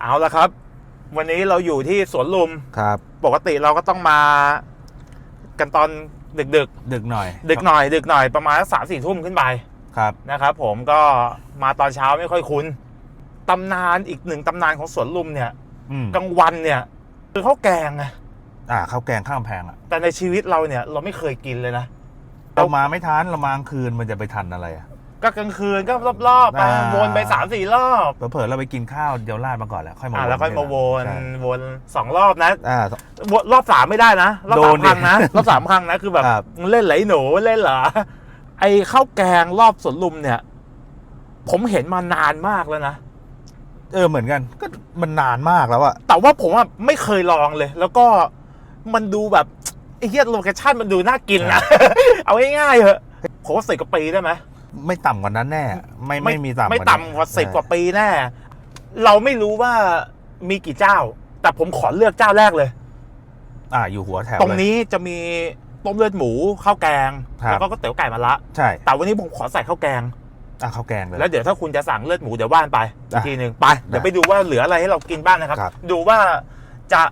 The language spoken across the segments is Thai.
เอาละครับ วันนี้เราอยู่ที่สวนลุมครับ ปกติเราก็ต้องมากันตอนดึกดึกดึกหน่อยๆดึกหน่อย ดึกหน่อยประมาณสามสี่ทุ่มขึ้นไปครับนะครับ ผมก็มาตอนเช้าไม่ค่อยคุ้นตำนานอีกหนึ่งตำนานของสวนลุมเนี่ยอืมกลางวันเนี่ยคือข้าวแกงไงอ่าข้าวแกงข้ามแพงอะแต่ในชีวิตเราเนี่ย เราไม่เคยกินเลยนะเรามาไม่ทันเรามากลางคืนมันจะไปทันอะไรอะ ก็กลางคืนก็รอบๆไปอ่า วนไปสามสี่รอบเผลอๆเราไปกินข้าวเดียวราดมาก่อนแล้วค่อยมาอ่าแล้วค่อยมาวนใช่วนสองรอบนะอ่า วนรอบสามไม่ได้นะรอบโดสานมดิครั้งนะรอบสามครั้งนะคือแบบครับ มึงเล่นไหลหนูเล่นเหรอไอ้ข้าวแกงรอบสวนลุมเนี่ย ผมเห็นมานานมากแล้วนะ เออเหมือนกันก็มันนานมากแล้วอะแต่ว่าผมอะไม่เคยลองเลย แล้วก็มันดูแบบไอ้เหี้ยโลเคชั่นมันดูน่ากินนะ เอาง่ายๆเหอะผมว่าสิบกว่าปีได้ไหม ไม่ต่ำกว่านั้นแน่ ไม่ไม่มีต่ำไม่นั้นต่ำกว่าสิบกว่าปีแน่ เราไม่รู้ว่ามีกี่เจ้า แต่ผมขอเลือกเจ้าแรกเลย อ่า อยู่หัวแถวตรงเลยนี้จะมีต้มเลือดหมูข้าวแกงครับแล้วก็ก๋วยเตี๋ยวไก่มาละใช่แต่วันนี้ผมขอใส่ข้าวแกงอ่าข้าวแกงเลยแล้วเดี๋ยวถ้าคุณจะสั่งเลือดหมูเดี๋ยวว่านไปอีกอะทีหนึ่งไปเดี๋ยวได้ไปดูว่าเหลืออะไรให้เรากินบ้างนะครับครับ ดูว่าจะ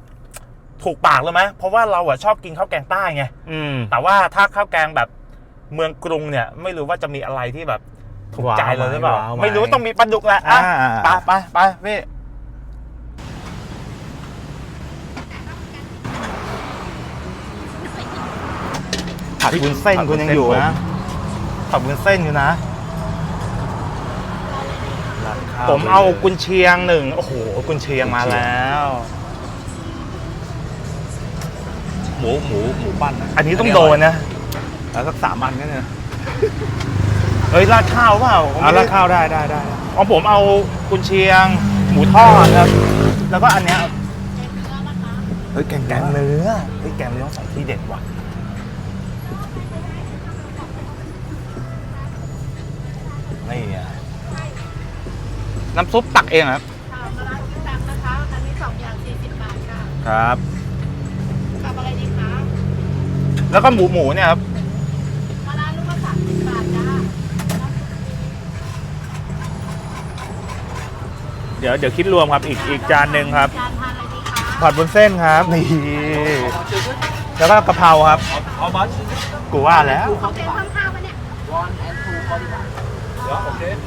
ถูกปากเลยไหมเพราะว่าเราอะชอบกินข้าวแกงใต้ไงอืมแต่ว่าถ้าข้าวแกงแบบ เมืองกรุงเนี่ยไม่รู้ว่าจะมีอะไรที่แบบถูกใจเราหรือเปล่า ว้าวไหมไม่รู้ต้องมีปลาดุกแหละอะอ่า ไปไปไปพี่ผัดวุ้นเส้นคุณยังอยู่นะผัดวุ้นเส้นอยู่นะร้านข้วผมเอาลยกุนเชียงหนึ่งโอ้โหกุนเชียงมาแล้ว หมูหมูหมูปั้นอะอันนี้ต้องโดนนะ แล้วสักสามอันก็เนี่ยเฮ้ยราดข้าวเปล่าผมเอาไม่ละได้ข้าวได้ได้ได้ของผมเอากุนเชียง หมูทอดครับ แล้วก็อันเนี้ยเฮ้ยแกงแกแกงงเลยเนื้อเฮ้ยแกงเนื้อใส่ที่เด็ดว่ะนี่ไงน้ำซุปตักเองครับค่ะมะระคิ้วดำนะคะอันนี้สองอย่างสี่สิบบาทค่ะครับกับอะไรดีคะแล้วก็หมูหมูเนี่ยครับ มะระลูกละสามสิบบาทจ้า เดี๋ยวเดี๋ยวคิดรวมครับอีกอีกจานหนึ่งครับ จานทานอะไรดีคะผัดบนเส้นครับนี่แล้วก็กะเพราครับกูว่าแล้ว เขาเป็นข้างข้าวปะเนี่ย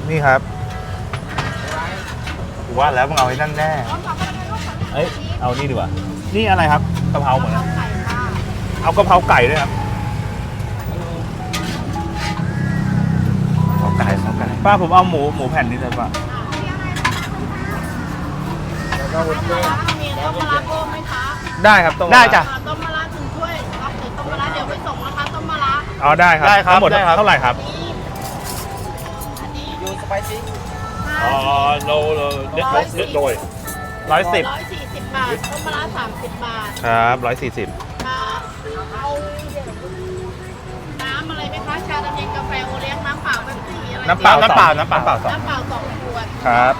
นี่ครับกูว่าแล้วมึงเอาไอ้นั่นแน่ พร้อมกับอะไรลูกขอเอ้ยเอานี่ดีกว่า นี่อะไรครับกะเพราเหมือนกันไก่ค่ะเอากะเพราไก่ด้วยครับเขาไก่เขาไก่ป้าผมเอาหมูหมูแผ่นนี้เลยป่ะ ต้มมะระมีต้มมะระโก้ไหมคะได้ครับต้มได้จ้ะอ่าต้มมะระถึงถ้วยรับเดี๋ยวต้มมะระเดี๋ยวไปส่งนะคะต้มมะระอ๋อได้ครับได้ครับทั้งหมดได้ครับ เท่าไหร่ครับนี่อันนี้ยูสไปซี่อ๋อโลโลเด็ดเด็ดโดยร้อยสิบร้อยสี่สิบบาทต้มมะระสามสิบบาทครับร้อยสี่สิบค่ะเอาน้ำอะไรไหมคะชาดำเย็นกาแฟโอเลี้ยงน้ำเปล่าเป๊ปซี่อะไรน้ำเปล่าน้ำเปล่าน้ำเปล่าสองน้ำเปล่าสองขวดครับ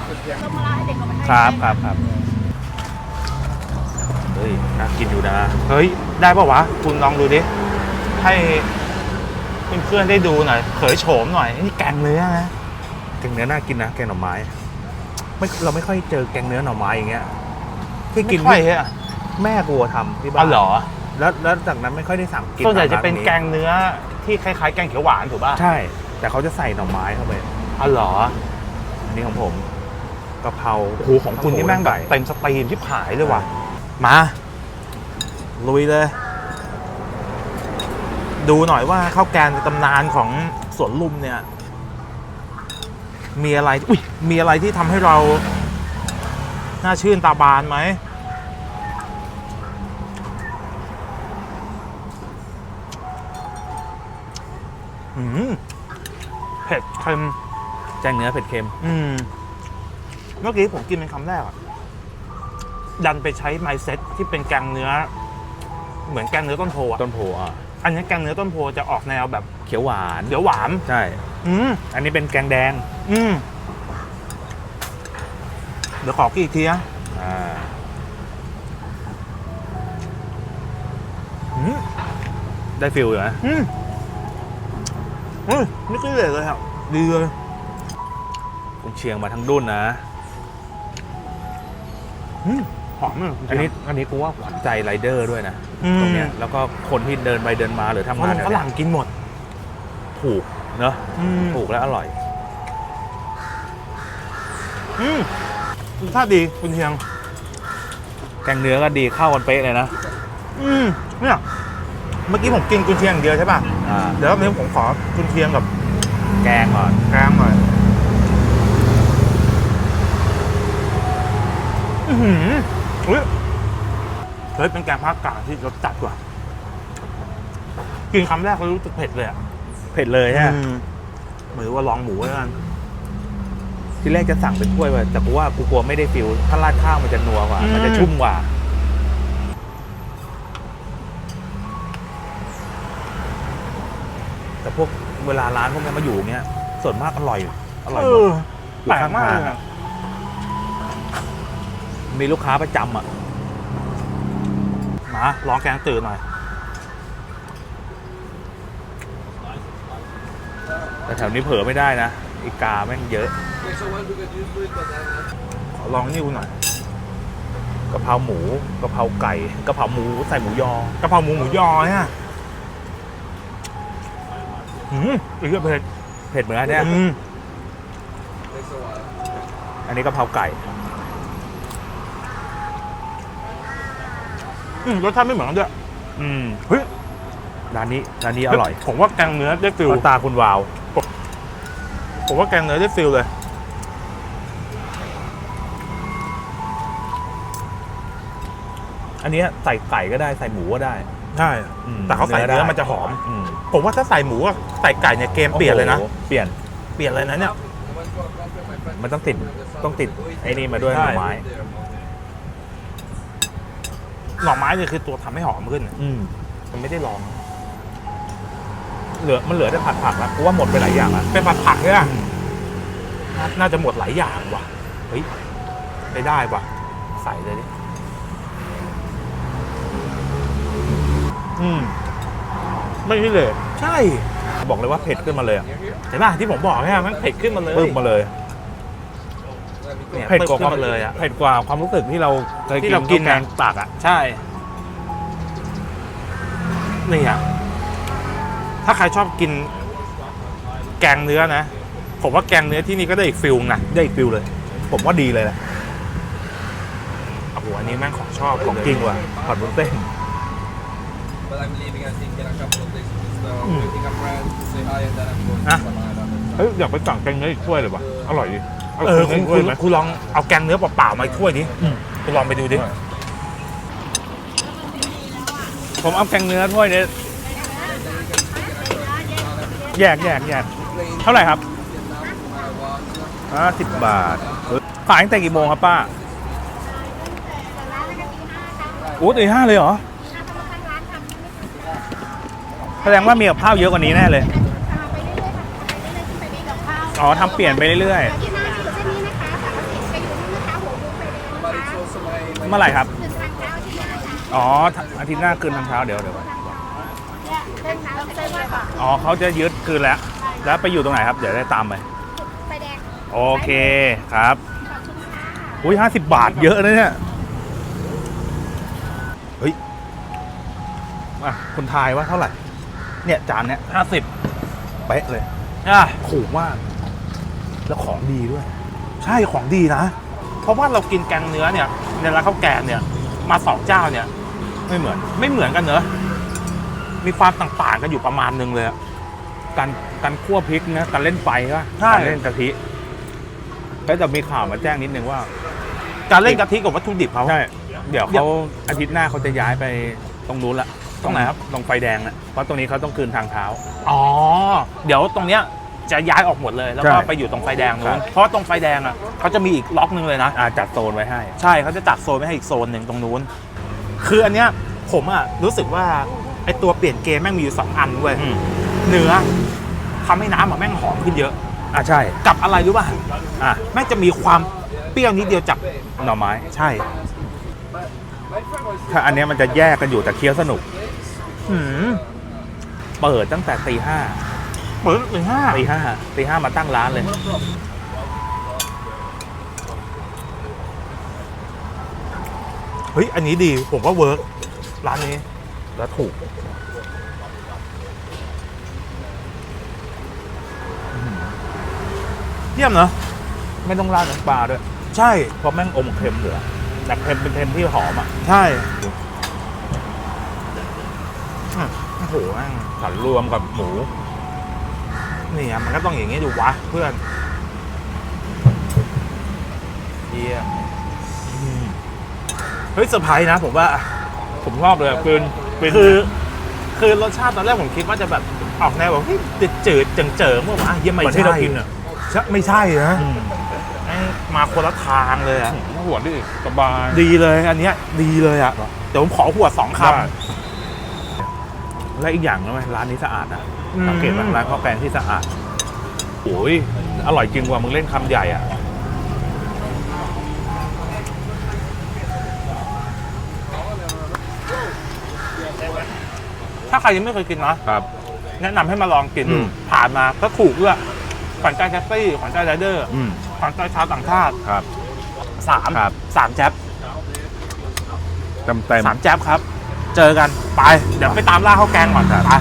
ต้มมะระให้เด็กเอาไปให้ครับครับครับ เฮ้ยน่ากินอยู่นะ เฮ้ย ได้ปะวะ คุณลองดูดิ ให้เพื่อนๆได้ดูหน่อย เผยโฉมหน่อย นี่แกงเนื้อนะ แกงเนื้อน่ากินนะ แกงหน่อไม้ไม่เราไม่ค่อยเจอแกงเนื้อหน่อไม้อย่างเงี้ย ที่กินไม่ค่อยฮะแม่กลัวทำที่บ้าอ๋อนเหรอ แล้วแล้วจากนั้นไม่ค่อยได้สั่งกินส่วนใหญ่จะตามร้าเป็นแกงเนื้อที่คล้ายๆ แกงเขียวหวานถูกป่ะ ใช่ แต่เขาจะใส่หน่อไม้เข้าไปอ๋อเหรอ อันนี้ของผมกะเพราโอ้โหของคุณนี่แม่งแบบเต็มสตรีมที่ผายเลยว่ะ มา ลุยเลย ดูหน่อยว่าข้าวแกงในตำนานของสวนลุมเนี่ย มีอะไรอุ้ยมีอะไรที่ทำให้เรา น่าชื่นตาบานไหมอืมเผ็ดเค็มแกงเนื้อเผ็ดเค็ม อืม เมื่อกี้ผมกินเป็นคำแรกอะ ดันไปใช้ไมเซ็ตที่เป็นแกงเนื้อ เหมือนแกงเนื้อต้นโพอะต้นโพอะอันนี้แกงเนื้อต้นโพจะออกแนวแบบเขียวหวานเดี๋ยวหวานใช่ อืมอันนี้เป็นแกงแดง อืมเดี๋ยวขอกินอีกทีนะอ่าอืมได้ฟิลอยู่นะอืมเฮ้ยไม่คิดเลยเลยครับดีเลยคุณเชียงมาทั้งดุนนะอืม หอมอะอันนี้อันนี้กูว่าขวัญใจไรเดอร์ด้วยนะอืมตรงเนี้ยแล้วก็คนที่เดินไปเดินมาหรือทำฝงานรั่งแถฝวเนี้ยรั่งกินหมด ถูกเนอะอืมถูกและอร่อยอืมรสชาติดีคุณเชียงแกงเนื้อก็ดีเข้ากันเป๊ะเลยนะ อืมเนี่ยเมื่อกี้ผมกินกุนเชียงอย่างเดียวใช่ป่ะอ่าเดี๋ยวรอบนี้ผมขอกุนเชียงกับ แกงก่อนแกงหน่อยอือหือ เฮ้ยเฮ้ยเป็นแกงภาคกลางที่รสจัดกว่า กินคำแรกก็รู้สึกเผ็ดเลยอะเผ็ดเลยฮะอืมเหมือนว่าลองหมูแล้วกันที่แรกจะสั่งเป็นถ้วยไปแต่กูว่ากูกลัวไม่ได้ฟิลถ้าราดข้าวมันจะนัวกว่า มันจะชุ่มกว่า แต่พวกเวลาร้านพวกนี้มาอยู่เงี้ยส่วนมากอร่อยอร่อยเอหมดอแปลกมากเลยอะ มีลูกค้าประจำอะ มาลองแกงตื่นหน่อย แต่แถวนี้เผลอไม่ได้นะ อีกาแม่งเยอะ ขอลองนี่ดูหน่อยกะเพราหมูกะเพราไก่กะเพราหมูใส่หมูยอกะเพราหมูหมูยอเนี่ยอืมอีกเผ็ดเผ็ดเหมือนกันเนี่ยอืมอันนี้กะเพราไก่ อืมรสชาติไม่เหมือนกันด้วยอืมเฮ้ยร้านนี้ร้านนี้อร่อยผมว่าแกงเนื้อได้ฟิลเพราะตาคุณวาว ผมว่าแกงเนื้อได้ฟิลเลย อันเนี้ยใส่ไก่ก็ได้ใส่หมูก็ได้ ใช่อืมแต่เขาใส่เนื้อได้มันจะหอมอืมผมว่าถ้าใส่หมูกับใส่ไก่เนี่ยเกมเปลี่ยนเลยนะโอ้โหเปลี่ยนเปลี่ยนเลยนะเนี่ยมันต้องติดต้องติดไอ้นี่มาด้วยหใช่น่อไม้ หน่อไม้เนี่ยคือตัวทำให้หอมขึ้น อืมมันไม่ได้ลอง เหลือมันเหลือแต่ผัดผักแล้วกูว่าหมดไปหลายอย่างแล้วเป็นผัดผักเนี่ยน่าจะหมดหลายอย่างว่ะเฮ้ยได้ได้ว่ะ ใส่เลยดิอืมไม่ใช่เลย ใช่ บอกเลยว่าเผ็ดขึ้นมาเลยอะเห็นป่ะที่ผมบอกเนี่ยมันเผ็ดขึ้นมาเลยปึ้มมาเลย เนี่ยเผ็ดกว่าขึ้นมาเลยอะ เผ็ดกว่าความรู้สึกที่เราเคยที่กินเรากิน ข้าวแกงตักอะใช่นี่อะถ้าใครชอบกิน แกงเนื้อนะ ผมว่าแกงเนื้อที่นี่ก็ได้อีกฟิลนะได้อีกฟิลเลย ผมว่าดีเลยแหละโอ้โหอันนี้แม่งของชอบของเลยจริงว่ะผัดบุนเส้น But I'm leaving, I think, in a couple of days. Just uh, meeting a friend to say hi, and then I'm going to Ah. Samara. เฮ้ยอยากไปสั่งแกงเนื้ออีกถ้วยเลยวะอร่อยดี เออคุณถ้วยไหมคุณลองเอาแกงเนื้อเปล่าๆมาอีกถ้วยนี้อืมคุณลองไปดูดิผมเอาแกงเนื้อถ้วยนี้แยกแยกแยกเท่าไหร่ครับห้าสิบบาทขายตั้งแต่กี่โมงครับป้าโอ้ตีห้าเลยเหรอแสดงว่ามีกับข้าวเยอะกว่านี้แน่เลย อ๋อทำเปลี่ยนไปเรื่อยที่ เมื่อไหร่ครับหนึ่งทางเท้าที่หน้าค่ะอ๋ออาทิตย์หน้าคืนทางเช้าเดี๋ยวเดี๋ยวก่อนเนี่ยเส้นเท้าเส้นว่าอ๋อเขาจะยึดคืนแล้ว แล้วไปอยู่ตรงไหนครับ เดี๋ยวได้ตามไป ไฟแดงโอเคครับขอบคุณค่ะอุ้ยห้าสิบบาทเยอะนะเนี่ย เฮ้ยอะคุณทายว่าเท่าไหร่ เนี่ยจานเนี้ยห้าสิบเป๊ะเลย อะถูกมาก แล้วของดีด้วย ใช่ของดีนะ เพราะว่าเรากินแกงเนื้อเนี่ยในร้านข้าวแกงเนี่ยมาสองเจ้าเนี่ย ไม่เหมือนไม่เหมือนกันเนอะมีความต่างๆกันอยู่ประมาณนึงเลยอะการการคั่วพริกนะการเล่นไฟก็ใช่ การเล่นกะทิเฮ้ยแต่มีข่าวมาแจ้งนิดนึงว่าการเล่นกะทิกับวัตถุดิบเขา ใช่เดี๋ยวเขาอาทิตย์หน้าเขาจะย้ายไปตรงนู้นละตรงไหนครับ ตรงไฟแดงนะเพราะตรงนี้เขาต้องคืนทางเท้า อ๋อ เดี๋ยวตรงเนี้ย จะย้ายออกหมดเลย แล้วก็ใช่ไปอยู่ตรงไฟแดงนู้ครันบเพราะว่าตรงไฟแดงอะเขาจะมีอีกล็อกนึงเลยนะ อ่าจัดโซนไว้ให้ ใช่เขาจะจัดโซนไว้ให้อีกโซนหนึ่งตรงนู้น คืออันเนี้ยผมอะรู้สึกว่าไอตัวเปลี่ยนเกมแม่งมีอยู่สองอันเว้ยอืม เนื้อทำให้น้ำอะแม่งหอมขึ้นเยอะ อ่าใช่ กับอะไรรู้ป่ะอะแม่งจะมีความเปรี้ยวนิดเดียวจากหน่อไม้ ใช่ถ้าอันเนี้ยมันจะแยกกันอยู่แต่เคี้ยวสนุก หืมเปิดตั้งแต่ตีห้า เปิดถึงห้าตีห้าตีห้ามาตั้งร้านเลยอเฮ้ย อันนี้ดี ผมว่าเวิร์กร้านนี้ แล้วถูกเยี่ยมเนอะไม่ต้องราดน้ำปลาด้วย ใช่ เพราะแม่งอมเค็มเหลือแต่เค็มเป็นเค็มที่หอมอะ ใช่อืมโอ้โหแม่งสันรวมกับหมู นี่อะมันก็ต้องอย่างงี้ดูวะเพื่อนเยี่ยมเฮ้ยเซอร์ไพรส์นะ ผมว่า ผมชอบเลยอะกลืนกลืนคือ คือรสชาติตอนแรกผมคิดว่าจะแบบออกแนวแบบเฮ้ยจืดจืดๆเจิงๆเมื่อวานเยี่ยมเหไม่มือนใช่ที่เรากินอะใช่ไม่ใช่นะอืมแม่งมาคนละทางเลยอะหัวดิสบายดีเลยอันเนี้ยดีเลยอะเดี๋ยวผมขอหัวสองคได้และอีกอย่างนะเว้ยร้านนี้สะอาดนะำ สังเกตว่าร้านข้าวแกงที่สะอาดโอ้ยอร่อยจริงกว่ามึงเล่นคำใหญ่อะถ้าใครยังไม่เคยกินนะครับ แนะนำให้มาลองกินดูอืม ผ่านมาก็ถูกด้วยขวัญใจแท็กซี่ขวัญใจไรเดอร์อืมขวัญใจชาวต่างชาติครับ สามครับ สามแจ๊บเต็มเต็ม สามแจ๊บครับ เจอกันไป เดี๋ยวไปตามล่าข้าวแกงก่อนครับ ไป